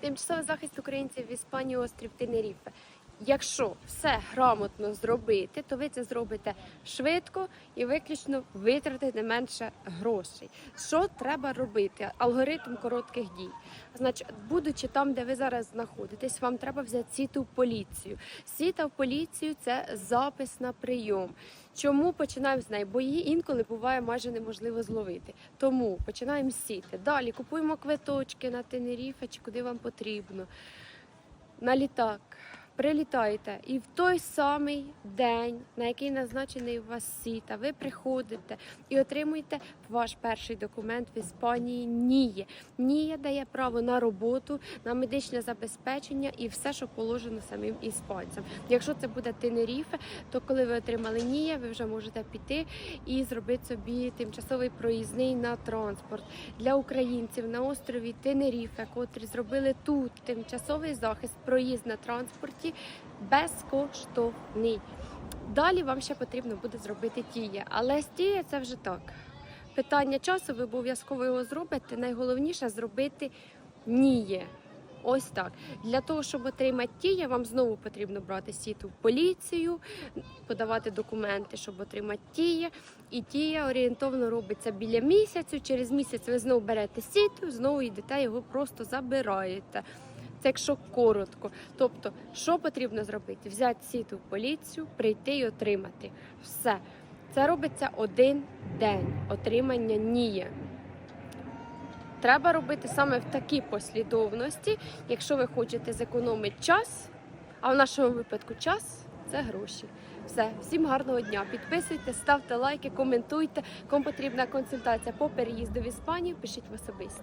Тимчасовий захист українців в Іспанії острів Тенеріфе. Якщо все грамотно зробити, то ви це зробите швидко і виключно витратите менше грошей. Що треба робити? Алгоритм коротких дій. Значить, будучи там, де ви зараз знаходитесь, вам треба взяти сіту в поліцію. Сіта в поліцію це запис на прийом. Чому починаємо з неї? Бо її інколи буває майже неможливо зловити. Тому починаємо сіти. Далі купуємо квиточки на Тенеріфе чи куди вам потрібно. На літак. Прилітаєте, і в той самий день, на який назначений у вас сіта, ви приходите і отримуєте ваш перший документ в Іспанії НІЄ. НІЄ дає право на роботу, на медичне забезпечення і все, що положено самим іспанцям. Якщо це буде Тенеріфе, то коли ви отримали НІЄ, ви вже можете піти і зробити собі тимчасовий проїзний на транспорт для українців на острові Тенеріфе, котрі зробили тут тимчасовий захист, проїзд на транспорті безкоштовний. Далі вам ще потрібно буде зробити тіє, але з тіє це вже так. Питання часу, ви обов'язково його зробите. Найголовніше зробити ніє. Ось так. Для того, щоб отримати тіє, вам знову потрібно брати сіту в поліцію, подавати документи, щоб отримати тіє. І тіє орієнтовно робиться біля місяцю. Через місяць ви знову берете сіту, знову йдете, його просто забираєте. Це якщо коротко. Тобто, що потрібно зробити? Взяти сіту в поліцію, прийти і отримати. Все. Це робиться один день отримання ніє. Треба робити саме в такій послідовності, якщо ви хочете зекономити час, а в нашому випадку час це гроші. Все, всім гарного дня. Підписуйтесь, ставте лайки, коментуйте. Кому потрібна консультація по переїзду в Іспанію, пишіть в особисті.